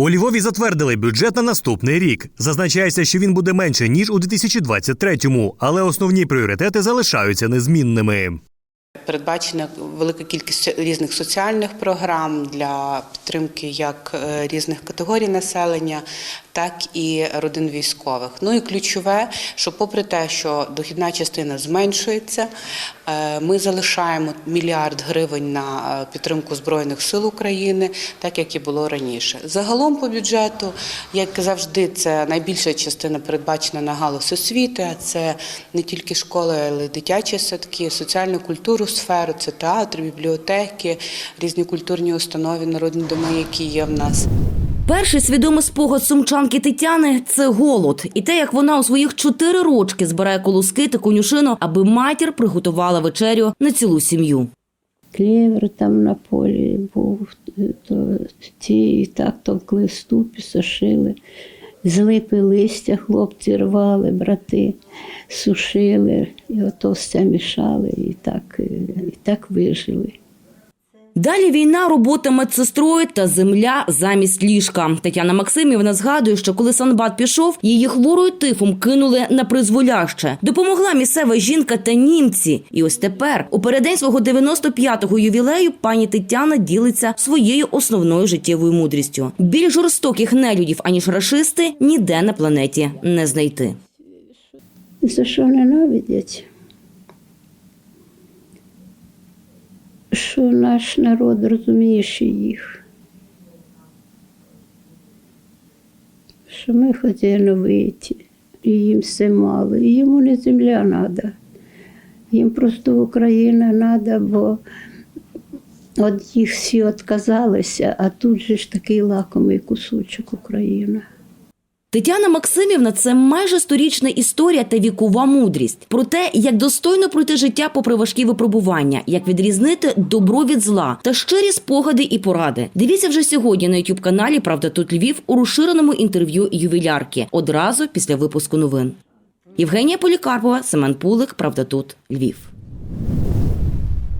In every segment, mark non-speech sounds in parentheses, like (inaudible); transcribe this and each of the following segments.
У Львові затвердили бюджет на наступний рік. Зазначається, що він буде менше ніж у 2023-му, але основні пріоритети залишаються незмінними. Передбачена велика кількість різних соціальних програм для підтримки як е, різних категорій населення, так і родин військових. Ну і ключове, що попри те, що дохідна частина зменшується, е, ми залишаємо мільярд гривень на е, підтримку збройних сил України, так як і було раніше. Загалом по бюджету, як завжди, це найбільша частина передбачена на галузь освіти. Це не тільки школи, але й дитячі садки, соціальну культуру сферу, це театр, бібліотеки, різні культурні установи, народні доми, які є в нас. Перший свідомий спогад сумчанки Тетяни це голод, і те, як вона у своїх чотири рочки збирає колоски та конюшину, аби матір приготувала вечерю на цілу сім'ю. Клєвер там на полі був, то ті і так товкли в ступі, сушили. З липи листя хлопці рвали, брати, сушили, і ото все мішали, і так, і так вижили. Далі війна, робота медсестрою та земля замість ліжка. Тетяна Максимівна згадує, що коли Санбат пішов, її хворою тифом кинули на призволяще. Допомогла місцева жінка та німці. І ось тепер, у переддень свого 95-го ювілею, пані Тетяна ділиться своєю основною життєвою мудрістю. Більш жорстоких нелюдів, аніж рашисти, ніде на планеті не знайти. За що ненавидять? Що наш народ розумієш їх. Що ми вийти, і їм все мало. І йому не земля треба. Їм просто Україна треба, бо от їх всі відказалися, а тут же ж такий лакомий кусочок Україна. Тетяна Максимівна це майже сторічна історія та вікова мудрість про те, як достойно пройти життя попри важкі випробування, як відрізнити добро від зла та щирі спогади і поради. Дивіться вже сьогодні на youtube каналі Правда тут Львів у розширеному інтерв'ю ювілярки одразу після випуску новин. Євгенія Полікарпова, Семен Пулик, Правда тут Львів.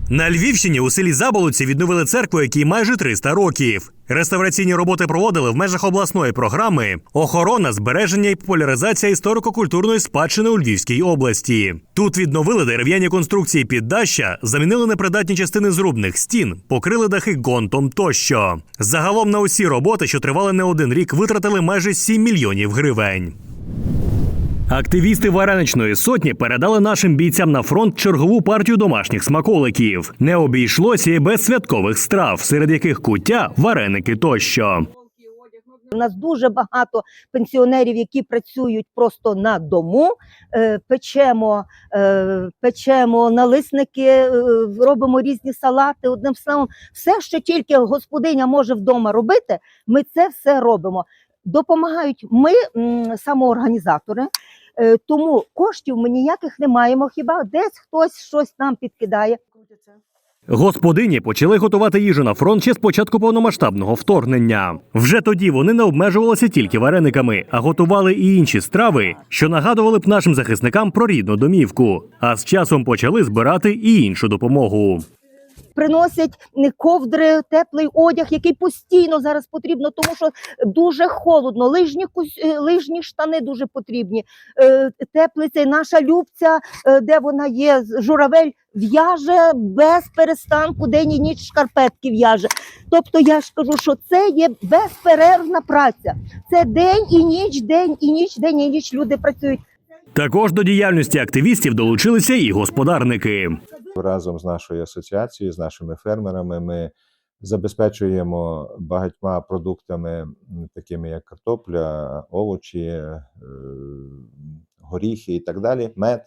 На Львівщині у селі Заболоці відновили церкву, якій майже 300 років. Реставраційні роботи проводили в межах обласної програми Охорона, збереження і популяризація історико-культурної спадщини у Львівській області. Тут відновили дерев'яні конструкції піддаща, замінили непридатні частини зрубних стін, покрили дахи гонтом тощо. Загалом на усі роботи, що тривали не один рік, витратили майже 7 мільйонів гривень. Активісти Вареничної сотні передали нашим бійцям на фронт чергову партію домашніх смаколиків. Не обійшлося і без святкових страв, серед яких куття, вареники тощо. У нас дуже багато пенсіонерів, які працюють просто на дому. Е, Печемо, е, печемо налисники, е, робимо різні салати. Одним словом, все, що тільки господиня може вдома робити, ми це все робимо. Допомагають ми, самоорганізатори. Е, Тому коштів ми ніяких не маємо. Хіба десь хтось щось нам підкидає. Господині почали готувати їжу на фронт ще з початку повномасштабного вторгнення. Вже тоді вони не обмежувалися тільки варениками, а готували і інші страви, що нагадували б нашим захисникам про рідну домівку. А з часом почали збирати і іншу допомогу. Приносять ковдри, теплий одяг, який постійно зараз потрібно, тому що дуже холодно. Лижні е, лижні штани дуже потрібні. Е, Теплиця, наша любця, е, де вона є, журавель в'яже без перестанку, день і ніч шкарпетки в'яже. Тобто я ж кажу, що це є безперервна праця. Це день і ніч, день і ніч, день і ніч люди працюють. Також до діяльності активістів долучилися і господарники. Разом з нашою асоціацією, з нашими фермерами, ми забезпечуємо багатьма продуктами, такими як картопля, овочі, е, горіхи і так далі, мед,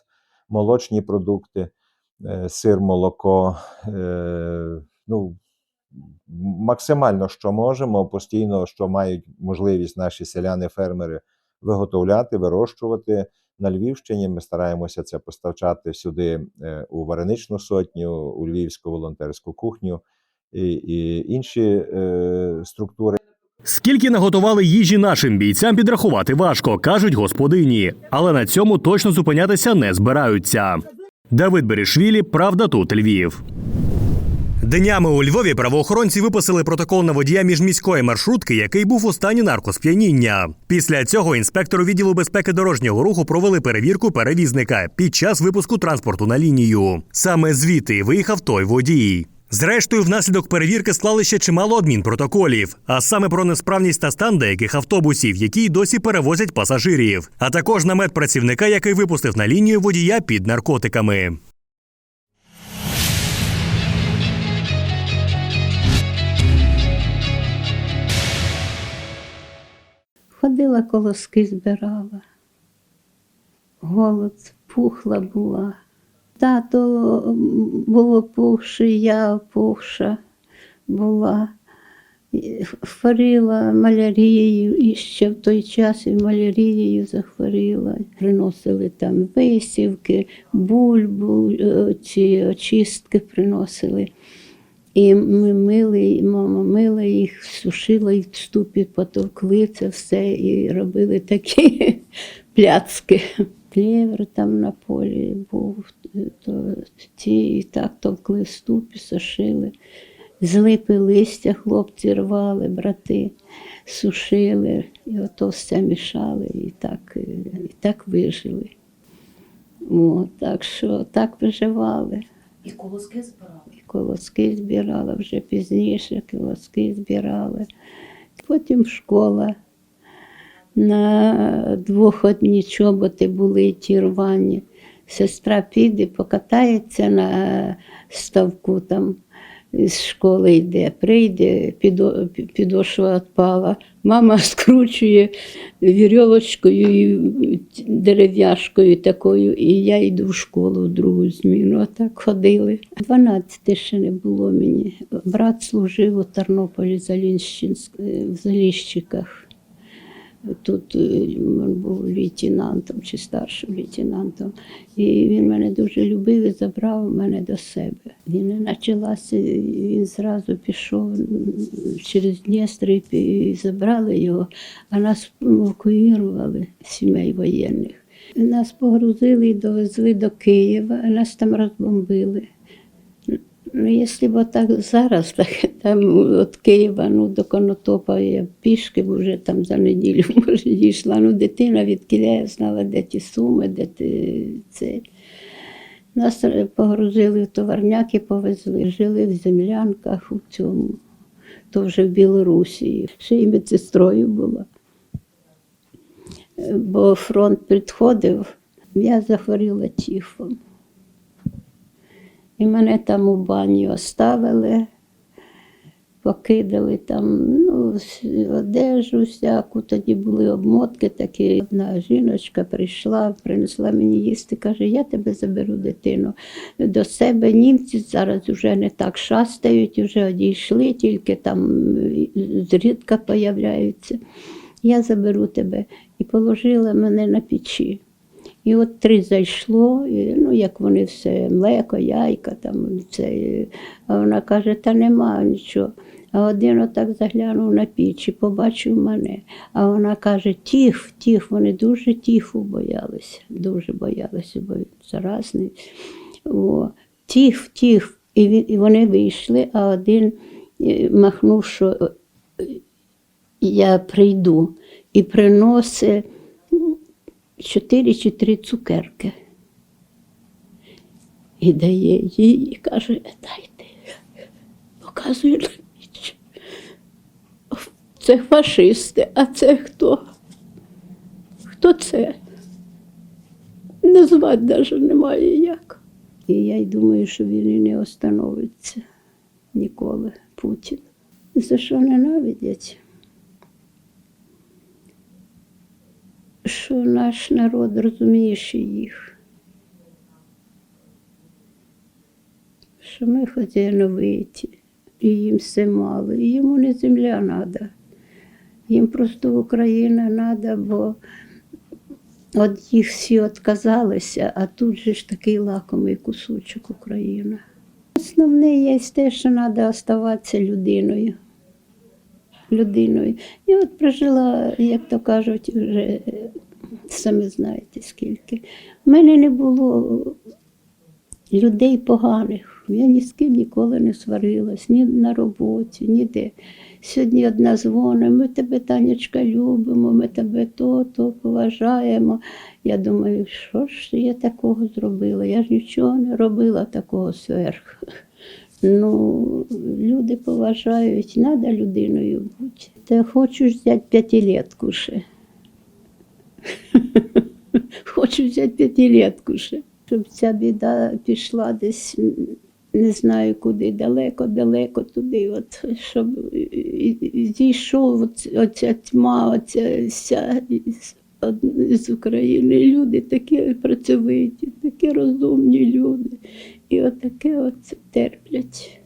молочні продукти, е, сир, молоко. е, Ну, максимально, що можемо, постійно, що мають можливість наші селяни-фермери виготовляти, вирощувати на Львівщині. Ми стараємося це поставчати сюди е, у Вареничну сотню, у Львівську волонтерську кухню і, і інші е, структури. Скільки наготували їжі нашим бійцям, підрахувати важко, кажуть господині, але на цьому точно зупинятися не збираються. Давид Берішвілі, правда, тут Львів. Днями у Львові правоохоронці виписали протокол на водія міжміської маршрутки, який був у стані наркосп'яніння. Після цього інспектору відділу безпеки дорожнього руху провели перевірку перевізника під час випуску транспорту на лінію. Саме звідти виїхав той водій. Зрештою, внаслідок перевірки склали ще чимало адмінпротоколів, а саме про несправність та стан деяких автобусів, які й досі перевозять пасажирів, а також намет працівника, який випустив на лінію водія під наркотиками. Ходила колоски збирала. Голод, пухла була. Тато м, був опухший, я опухша була. Хворіла малярією, і ще в той час і малярією захворіла. Приносили там висівки, бульбу, е, ці очистки приносили. І ми мили, мама мила їх, сушила їх в ступі, потовкли це все і робили такі (laughs) пляцки. Клєвер там на полі був, то ті і так товкли в ступі, сушили. З липи листя хлопці рвали, брати, сушили, і ото все мішали, і так, і так вижили. О, так що так виживали. І колоски збирали. І колоски збирала вже пізніше, колоски збирали. Потім школа. На двох одні чоботи були ті рвані. Сестра піде, покатається на ставку там з школи йде, прийде, підо- підошва відпала. Мама (laughs) скручує вірьовочкою дерев'яшкою такою, і я йду в школу в другу зміну. А так ходили. 12 ще не було мені. Брат служив у Тернополі Заліщинськ- в Заліщиках. Тут е, він був лейтенантом чи старшим лейтенантом. І він мене дуже любив і забрав мене до себе. Він почалася, він зразу пішов через Дністр і забрали його, а нас евакуювали сімей воєнних. Нас погрузили і довезли до Києва, нас там розбомбили. Ну, якщо б так зараз, так там від Києва ну, до Конотопа я пішки вже там за неділю (laughs) може дійшла. Ну, дитина від Киля знала, де ті суми, де ті це. Нас погрузили в товарняки, повезли, жили в землянках у цьому, то вже в Білорусі. Ще й медсестрою була. Бо фронт підходив, я захворіла тіфом. І мене там у бані оставили, покидали там ну, одежу всяку, тоді були обмотки такі. Одна жіночка прийшла, принесла мені їсти, каже, я тебе заберу дитину до себе. Німці зараз вже не так шастають, вже одійшли, тільки там е, зрідка появляються. Я заберу тебе і положила мене на печі. І от три зайшло, і, ну як вони все, млеко, яйка, там це. і- А вона каже, та нема нічого. А один отак заглянув на піч і побачив мене. А вона каже, тіф, тіф, вони дуже тіфу боялися, дуже боялися, бо він заразний. О, тіф, тіф. І, він, і вони вийшли, а один е, махнув, що я прийду і приносить чотири чи три цукерки. І дає їй і каже, дайте. Показує на. Це фашисти, а це хто? Хто це? Назвати навіть немає як. І я й думаю, що він і не остановиться ніколи, Путін. За що ненавидять? Що наш народ розумієш їх. Що ми вийти, і їм все мало. І йому не земля треба. Їм просто Україна треба, бо от їх всі відказалися, а тут же ж такий лакомий кусочок Україна. Основне є те, що треба оставатися людиною. Людиною. І от прожила, як то кажуть, вже е, самі знаєте скільки. У мене не було людей поганих. Я ні з ким ніколи не сварилась, ні на роботі, ніде. Сьогодні одна дзвонить, ми тебе, Танечка, любимо, ми тебе то, то поважаємо. Я думаю, що ж я такого зробила? Я ж нічого не робила такого сверху. Ну, люди поважають, треба людиною бути. Та хочу взяти п'ятилетку ще. (laughs) Хочу взяти п'ятилетку ще. Щоб ця біда пішла десь, не знаю куди, далеко-далеко туди, от, щоб зійшов оця тьма, оця вся з України. Люди такі працьовиті, такі розумні люди. І отаке от терплять.